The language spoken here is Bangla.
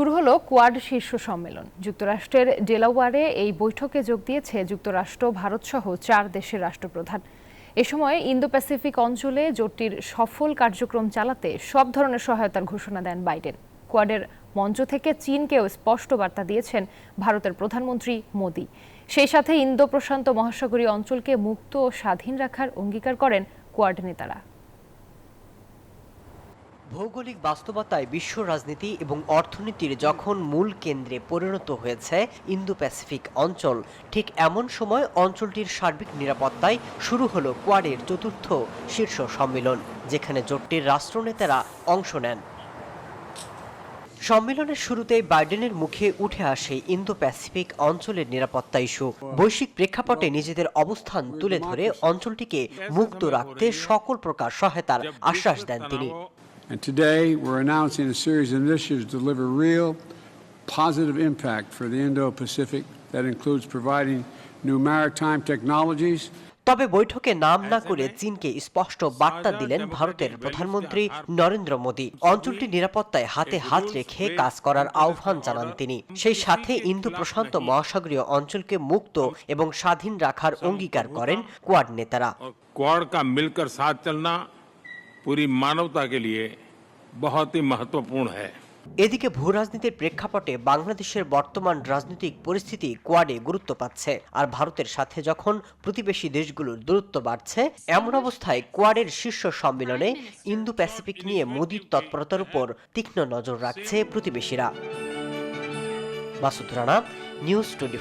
শুরু হলো কোয়াড শীর্ষ সম্মেলন। যুক্তরাষ্ট্রের ডেলাওয়ারে এই বৈঠকে যোগ দিয়েছে যুক্তরাষ্ট্র ভারতসহ চার দেশের রাষ্ট্রপ্রধান। এ সময় ইন্দো প্যাসিফিক অঞ্চলে জোটটির সফল কার্যক্রম চালাতে সব ধরনের সহায়তার ঘোষণা দেন বাইডেন। কোয়াডের মঞ্চ থেকে চীনকেও স্পষ্ট বার্তা দিয়েছেন ভারতের প্রধানমন্ত্রী মোদি। সেই সাথে ইন্দো প্রশান্ত মহাসাগরীয় অঞ্চলকে মুক্ত ও স্বাধীন রাখার অঙ্গীকার করেন কোয়াড নেতারা। ভৌগোলিক বাস্তবতায় বিশ্ব রাজনীতি এবং অর্থনীতির যখন মূল কেন্দ্রে পরিণত হয়েছে ইন্দো প্যাসিফিক অঞ্চল, ঠিক এমন সময় অঞ্চলটির সার্বিক নিরাপত্তায় শুরু হলো কোয়াডের চতুর্থ শীর্ষ সম্মেলন, যেখানে জোটটির রাষ্ট্রনেতারা অংশ নেন। সম্মেলনের শুরুতেই বাইডেনের মুখে উঠে আসে ইন্দো প্যাসিফিক অঞ্চলের নিরাপত্তা ইস্যু। বৈশ্বিক প্রেক্ষাপটে নিজেদের অবস্থান তুলে ধরে অঞ্চলটিকে মুক্ত রাখতে সকল প্রকার সহায়তার আশ্বাস দেন তিনি। And today, we're announcing a series of initiatives to deliver real, positive impact for the Indo Pacific that includes providing new maritime technologies. তবে বৈঠকে নাম না করে চীনকে স্পষ্ট বার্তা দিলেন ভারতের প্রধানমন্ত্রী নরেন্দ্র মোদী। অঞ্চলটি নিরাপত্তায় হাতে হাত রেখে কাজ করার আহ্বান জানান তিনি। সেই সাথে ইন্দো প্রশান্ত মহাসাগরীয় অঞ্চলকে মুক্ত এবং স্বাধীন রাখার অঙ্গীকার করেন কোয়াড নেতারা। কোয়াড কা মিলকর সাথ চলনা पूरी मानवता के लिए बहुत ही महत्वपूर्ण है এদিকে ভূ রাজনীতির প্রেক্ষাপটে বাংলাদেশের বর্তমান রাজনৈতিক পরিস্থিতি কোয়াডে গুরুত্ব পাচ্ছে আর ভারতের সাথে যখন প্রতিবেশী দেশগুলোর দূরত্ব বাড়ছে এমন অবস্থায় কোয়াডের শীর্ষ সম্মেলনে ইন্দো প্যাসিফিক নিয়ে মোদীর তৎপরতার উপর তীক্ষ্ণ নজর রাখছে প্রতিবেশীরা মাসুদ রানা নিউজ টোয়েন্টি